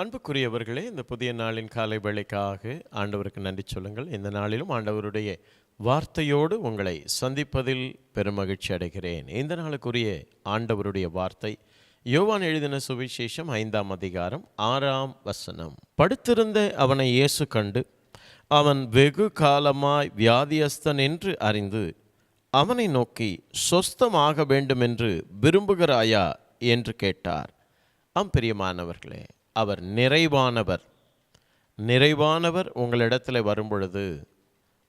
அன்புக்குரியவர்களே இந்த புதிய நாளின் காலை வேளைக்காக ஆண்டவருக்கு நன்றி சொல்லுங்கள். இந்த நாளிலும் ஆண்டவருடைய வார்த்தையோடு உங்களை சந்திப்பதில் பெருமகிழ்ச்சி அடைகிறேன். இந்த நாளுக்குரிய ஆண்டவருடைய வார்த்தை யோவான் எழுதின சுவிசேஷம் ஐந்தாம் அதிகாரம் ஆறாம் வசனம். படுத்திருந்த அவனை இயேசு கண்டு அவன் வெகு காலமாய் வியாதியஸ்தன் என்று அறிந்து அவனை நோக்கி சொஸ்தமாக வேண்டுமென்று விரும்புகிறாயா? என்று கேட்டார். ஆம் பிரியமானவர்களே அவர் நிறைவானவர். நிறைவானவர் உங்களிடத்தில் வரும்பொழுது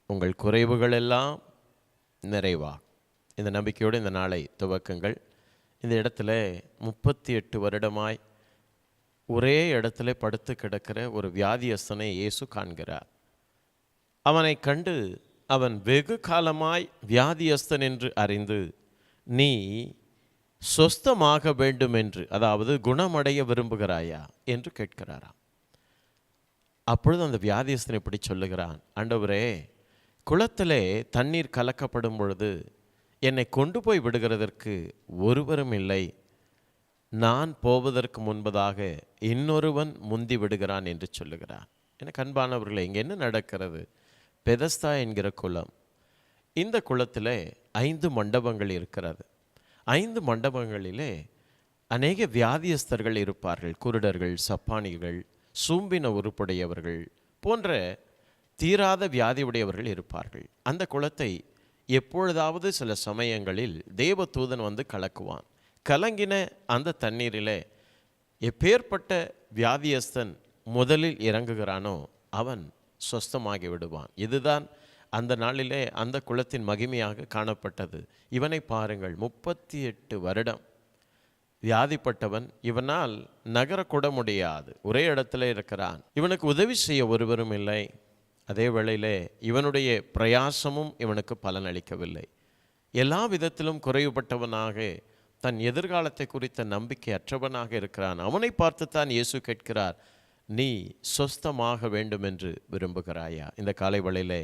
உங்கள் குறைவுகள் எல்லாம் நிறைவா? இந்த நம்பிக்கையோடு இந்த நாளை துவக்குங்கள். இந்த இடத்துல முப்பத்தி எட்டு வருடமாய் ஒரே இடத்துல படுத்து கிடக்கிற ஒரு வியாதியஸ்தனை இயேசு காண்கிறார். அவனை கண்டு அவன் வெகு காலமாய் வியாதியஸ்தன் என்று அறிந்து நீ சொஸ்தமாக வேண்டும் என்று அதாவது குணமடைய விரும்புகிறாயா என்று கேட்கிறாராம். அப்பொழுது அந்த வியாதியஸ்தன் இப்படி சொல்லுகிறான் ஆண்டவரே குளத்திலே தண்ணீர் கலக்கப்படும் பொழுது என்னை கொண்டு போய் விடுகிறதற்கு ஒருவரும் இல்லை. நான் போவதற்கு முன்பதாக இன்னொருவன் முந்தி விடுகிறான் என்று சொல்லுகிறான். எனக்கு அன்பானவர்களே இங்கே என்ன நடக்கிறது? பெதஸ்தா என்கிற குளம். இந்த குளத்தில் ஐந்து மண்டபங்கள் இருக்கிறது. ஐந்து மண்டபங்களிலே அநேக வியாதியஸ்தர்கள் இருப்பார்கள். குருடர்கள் சப்பானிகள் சூம்பின உருப்புடையவர்கள் போன்ற தீராத வியாதி உடையவர்கள் இருப்பார்கள். அந்த குளத்தை எப்பொழுதாவது சில சமயங்களில் தேவதூதன் வந்து கலக்குவான். கலங்கின அந்த தண்ணீரிலே எப்பேற்பட்ட வியாதியஸ்தன் முதலில் இறங்குகிறானோ அவன் சொஸ்தமாகி விடுவான். இதுதான் அந்த நாளிலே அந்த குலத்தின் மகிமையாக காணப்பட்டது. இவனை பாருங்கள் முப்பத்தி எட்டு வருடம் வியாதிப்பட்டவன் இவனால் நகரக்கூட முடியாது ஒரே இடத்துல இருக்கிறான். இவனுக்கு உதவி செய்ய ஒருவரும் இல்லை. அதே வேளையிலே இவனுடைய பிரயாசமும் இவனுக்கு பலனளிக்கவில்லை எல்லா விதத்திலும் குறைவுபட்டவனாக தன் எதிர்காலத்தை குறித்த நம்பிக்கை அற்றவனாக இருக்கிறான். அவனை பார்த்துத்தான் இயேசு கேட்கிறார் நீ சொஸ்தமாக வேண்டும் என்று விரும்புகிறாயா? இந்த காலை வேளையிலே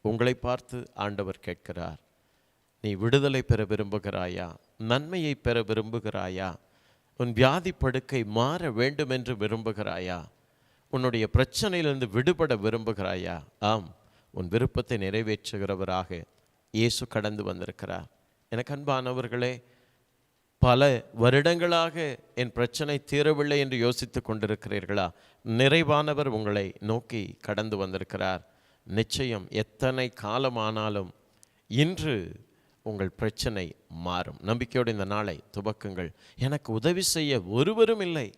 உங்களை பார்த்து ஆண்டவர் கேட்கிறார். நீ விடுதலை பெற விரும்புகிறாயா? நன்மையை பெற விரும்புகிறாயா? உன் வியாதி படுக்கை மாற வேண்டும் என்று விரும்புகிறாயா? உன்னுடைய பிரச்சனையிலிருந்து விடுபட விரும்புகிறாயா? ஆம் உன் விருப்பத்தை நிறைவேற்றுகிறவராக இயேசு கடந்து வந்திருக்கிறார். எனக்கு அன்பானவர்களே பல வருடங்களாக என் பிரச்சனை தீரவில்லை என்று யோசித்து கொண்டிருக்கிறீர்களா? நிறைவானவர் உங்களை நோக்கி கடந்து வந்திருக்கிறார். நிச்சயம் எத்தனை காலமானாலும் இன்று உங்கள் பிரச்சனை மாறும். நம்பிக்கையோடு இந்த நாளை துவக்குங்கள். எனக்கு உதவி செய்ய ஒருவரும் இல்லை.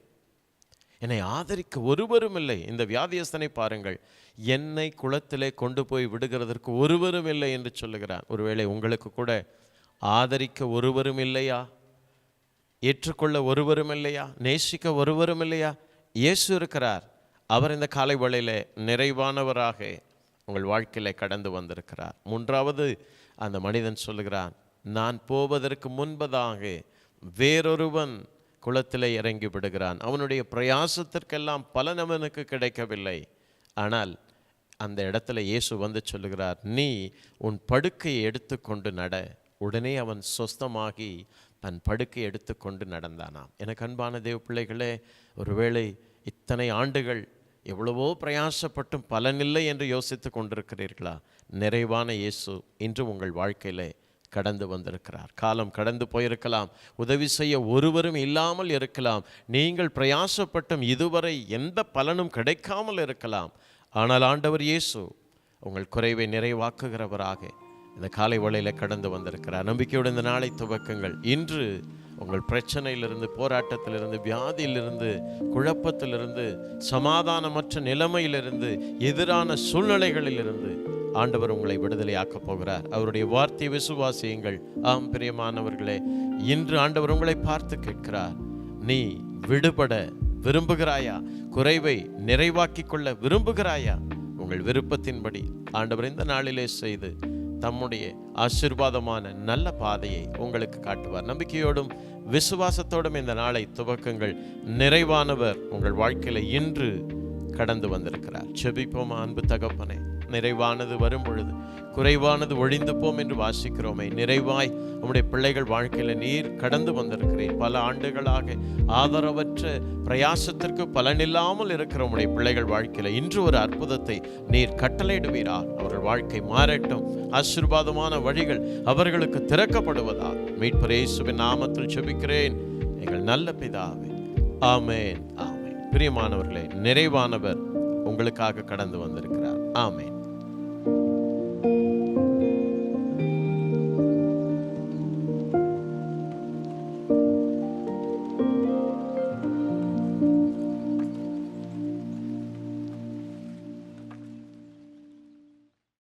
என்னை ஆதரிக்க ஒருவரும் இல்லை. இந்த வியாதியஸ்தனை பாருங்கள். என்னை குளத்திலே கொண்டு போய் விடுகிறதற்கு ஒருவரும் இல்லை என்று சொல்லுகிறார். ஒருவேளை உங்களுக்கு கூட ஆதரிக்க ஒருவரும் இல்லையா? ஏற்றுக்கொள்ள ஒருவரும் இல்லையா? நேசிக்க ஒருவரும் இல்லையா? இயேசு இருக்கிறார். அவர் இந்த காலை வேளையிலே நிறைவானவராக உங்கள் வாழ்க்கையில் கடந்து வந்திருக்கிறார். மூன்றாவது அந்த மனிதன் சொல்லுகிறான் நான் போவதற்கு முன்பதாக வேறொருவன் குளத்தில் இறங்கி விடுகிறான். அவனுடைய பிரயாசத்திற்கெல்லாம் பலன் அவனுக்கு கிடைக்கவில்லை. ஆனால் அந்த இடத்துல இயேசு வந்து சொல்லுகிறார் நீ உன் படுக்கையை எடுத்துக்கொண்டு நட. உடனே அவன் சொஸ்தமாகி தன் படுக்கை எடுத்துக்கொண்டு நடந்தானாம். எனக்கு அன்பான தேவ பிள்ளைகளே ஒருவேளை இத்தனை ஆண்டுகள் எவ்வளவோ பிரயாசப்பட்டும் பலனில்லை என்று யோசித்து கொண்டிருக்கிறீர்களா? நிறைவான இயேசு இன்று உங்கள் வாழ்க்கையிலே கடந்து வந்திருக்கிறார். காலம் கடந்து போயிருக்கலாம். உதவி செய்ய ஒருவரும் இல்லாமல் இருக்கலாம். நீங்கள் பிரயாசப்பட்டும் இதுவரை எந்த பலனும் கிடைக்காமல் இருக்கலாம். ஆனால் ஆண்டவர் இயேசு உங்கள் குறைவை நிறைவாக்குகிறவராக இந்த காலை வழியில் கடந்து வந்திருக்கிறார். நம்பிக்கையோடு இந்த நாளை துவக்கங்கள். இன்று உங்கள் பிரச்சனையிலிருந்து போராட்டத்திலிருந்து வியாதியிலிருந்து குழப்பத்திலிருந்து சமாதானமற்ற நிலைமையிலிருந்து எதிரான சூழ்நிலைகளிலிருந்து ஆண்டவர் உங்களை விடுதலையாக்கப் போகிறார். அவருடைய வார்த்தையை விசுவாசியுங்கள். ஆம் பிரியமானவர்களே இன்று ஆண்டவர் உங்களை பார்த்து கேட்கிறார். நீ விடுபட விரும்புகிறாயா? குறைவை நிறைவாக்கிக் கொள்ள விரும்புகிறாயா? உங்கள் விருப்பத்தின்படி ஆண்டவர் இந்த நாளிலே செய்து தம்முடைய ஆசிர்வாதமான நல்ல பாதையை உங்களுக்கு காட்டுவார். நம்பிக்கையோடும் விசுவாசத்தோடும் இந்த நாளை துவக்கங்கள் நிறைவானவர் உங்கள் வாழ்க்கையில் இன்று கடந்து வந்திருக்கிறார். செபிப்போம் அன்பு தகப்பனே. நிறைவானது வரும் பொழுது குறைவானது ஒழிந்து போம் என்று வாசிக்கிறோமே. நிறைவாய் உம்முடைய பிள்ளைகள் வாழ்க்கையில நீர் கடந்து வந்திருக்கிறீர். பல ஆண்டுகளாக ஆதரவற்ற பிரயாசத்திற்கு பலனில்லாமல் இருக்கிற உம்முடைய பிள்ளைகள் வாழ்க்கையில இன்று ஒரு அற்புதத்தை நீர் கட்டளையிடுவீரா. அவர்கள் வாழ்க்கை மாறட்டும். ஆசீர்வாதமான வழிகள் அவர்களுக்கு திறக்கப்படுவதா மீட்பரேசுவின் நாமத்தில் செபிக்கிறேன் எங்கள் நல்ல பிதாவே ஆமேன் ஆமேன். பிரியமானவர்களே நிறைவானவர் உங்களுக்காக கடந்து வந்திருக்கிறார். ஆமேன்.